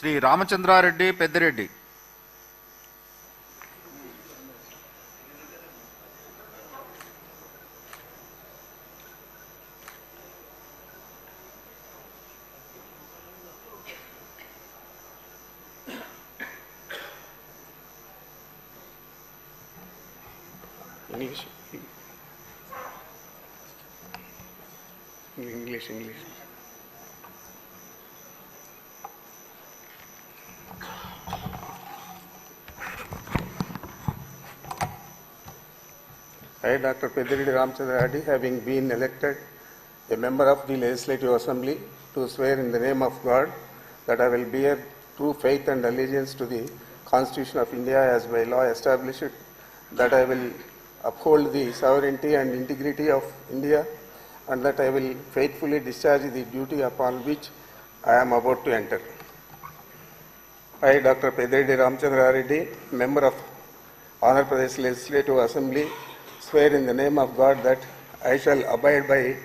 Shri Ramachandra Reddy Peddireddy English. English, I, Dr. Pediridi Ramchandra Reddy, having been elected a member of the Legislative Assembly, to swear in the name of God that I will bear true faith and allegiance to the Constitution of India as by law established, that I will uphold the sovereignty and integrity of India, and that I will faithfully discharge the duty upon which I am about to enter. I, Dr. Pediridi Ramchandra Reddy, member of Andhra Pradesh Legislative Assembly, swear in the name of God that I shall abide by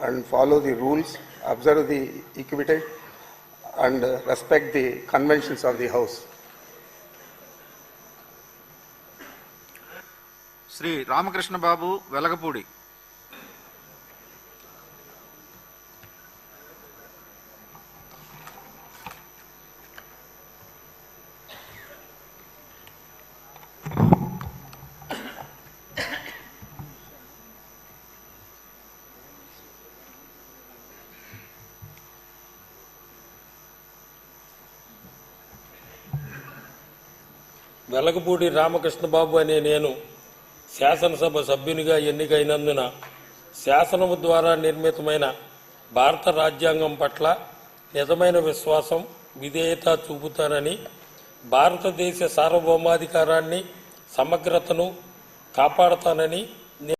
and follow the rules, observe the equity, and uh, respect the conventions of the House. Shri Ramakrishna Babu Velagapudi Velagapudi Ramakrishna Babu అనే నేను శాసనసభ సభ్యునిగా ఎన్నికైనందున శాసనము ద్వారా నిర్మితమైన భారత రాజ్యాంగం పట్ల నిజమైన విశ్వాసం విధేయత చూపుతానని భారతదేశ సార్వభౌమాధికారాన్ని సమగ్రతను కాపాడతానని